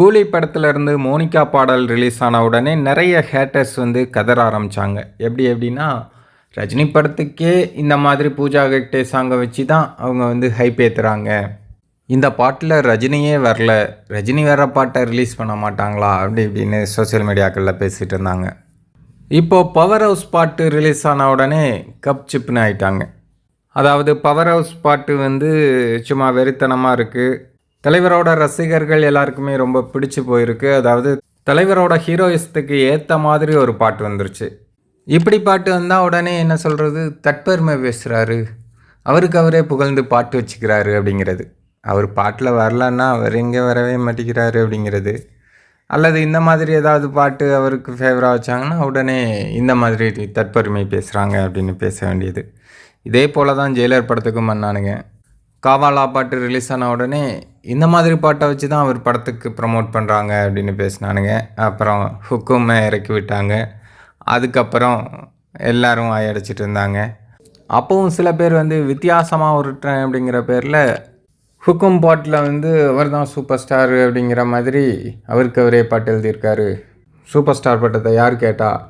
கூலி படத்துலேருந்து மோனிகா பாடல் ரிலீஸ் ஆன உடனே நிறைய ஹேட்டர்ஸ் வந்து கதற ஆரம்பிச்சாங்க. எப்படி எப்படின்னா ரஜினி படத்துக்கே இந்த மாதிரி பூஜா ஹெக்டே சாங்கை வச்சு தான் அவங்க வந்து ஹைப் ஏற்றுறாங்க இந்த பாட்டில் ரஜினியே வரல ரஜினி வேற பாட்டை ரிலீஸ் பண்ண மாட்டாங்களா அப்படி இப்படின்னு சோஷியல் மீடியாக்களில் பேசிகிட்டு இருந்தாங்க. இப்போது பவர் ஹவுஸ் பாட்டு ரிலீஸ் ஆன உடனே கப் சிப்னு ஆயிட்டாங்க. அதாவது பவர் ஹவுஸ் பாட்டு வந்து சும்மா வெறித்தனமாக இருக்குது தலைவரோட ரசிகர்கள் எல்லாருக்குமே ரொம்ப பிடிச்சு போயிருக்கு. அதாவது தலைவரோட ஹீரோயிசத்துக்கு ஏற்ற மாதிரி ஒரு பாட்டு வந்துருச்சு. இப்படி பாட்டு வந்தால் உடனே என்ன சொல்கிறது தட்பெருமை பேசுகிறாரு அவருக்கு அவரே புகழ்ந்து பாட்டு வச்சுக்கிறாரு அப்படிங்கிறது. அவர் பாட்டில் வரலன்னா அவர் எங்கே வரவே மாட்டேங்கிறாரு அப்படிங்கிறது. அல்லது இந்த மாதிரி ஏதாவது பாட்டு அவருக்கு ஃபேவராக வச்சாங்கன்னா உடனே இந்த மாதிரி தற்பெருமை பேசுகிறாங்க அப்படின்னு பேச வேண்டியது. இதே போல தான் ஜெயிலர் படத்துக்கும் பண்ணானுங்க. காவாலா பாட்டு ரிலீஸ் ஆன உடனே இந்த மாதிரி பாட்டை வச்சு தான் அவர் படத்துக்கு ப்ரமோட் பண்ணுறாங்க அப்படின்னு பேசினானுங்க. அப்புறம் ஹுக்குமை இறக்கி விட்டாங்க. அதுக்கப்புறம் எல்லோரும் வாயடிச்சிட்டு இருந்தாங்க. அப்போவும் சில பேர் வந்து வித்தியாசமாக உருட்டுறேன் அப்படிங்கிற பேரில் ஹுக்கும் பாட்டில் வந்து அவர் தான் சூப்பர் ஸ்டார் அப்படிங்கிற மாதிரி அவருக்கு அவரே பாட்டு எழுதியிருக்காரு. சூப்பர் ஸ்டார் பட்டத்தை யார் கேட்டால்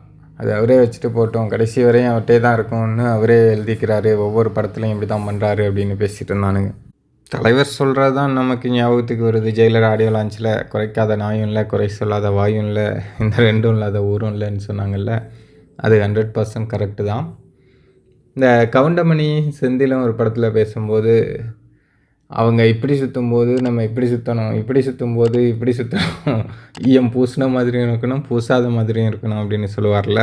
அது அவரே வச்சுட்டு போட்டோம். கடைசி வரையும் அவர்கிட்டே தான் இருக்கும்னு அவரே எழுதிக்கிறாரு. ஒவ்வொரு படத்துலையும் இப்படி தான் பண்ணுறாரு அப்படின்னு பேசிகிட்டு இருந்தானுங்க. தலைவர் சொல்கிறது தான் நமக்கு ஞாபகத்துக்கு வருது. ஜெயிலர் ஆடியோ லான்ச்சில் குறைக்காத நாயும் இல்லை குறை சொல்லாத வாயும் இல்லை இந்த ரெண்டும் இல்லாத ஊரும் இல்லைன்னு சொன்னாங்கல்ல. அது ஹண்ட்ரட் பர்சன்ட் கரெக்டு தான். இந்த கவுண்டமணி செந்திலும் ஒரு படத்தில் பேசும்போது அவங்க இப்படி சுற்றும் போது நம்ம இப்படி சுற்றணும் இப்படி சுற்றும் போது இப்படி சுற்றணும் ஈயம் பூசின மாதிரியும் இருக்கணும் பூசாத மாதிரியும் இருக்கணும் அப்படின்னு சொல்லுவார்ல.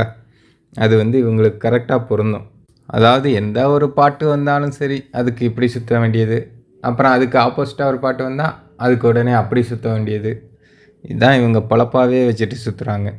அது வந்து இவங்களுக்கு கரெக்டாக பொருந்தும். அதாவது எந்த ஒரு பாட்டு வந்தாலும் சரி அதுக்கு இப்படி சுற்ற வேண்டியது. அப்புறம் அதுக்கு ஆப்போசிட்டாக ஒரு பாட்டு வந்தால் அதுக்கு உடனே அப்படி சுற்ற வேண்டியது. இதுதான் இவங்க பழப்பாகவே வச்சுட்டு சுற்றுறாங்க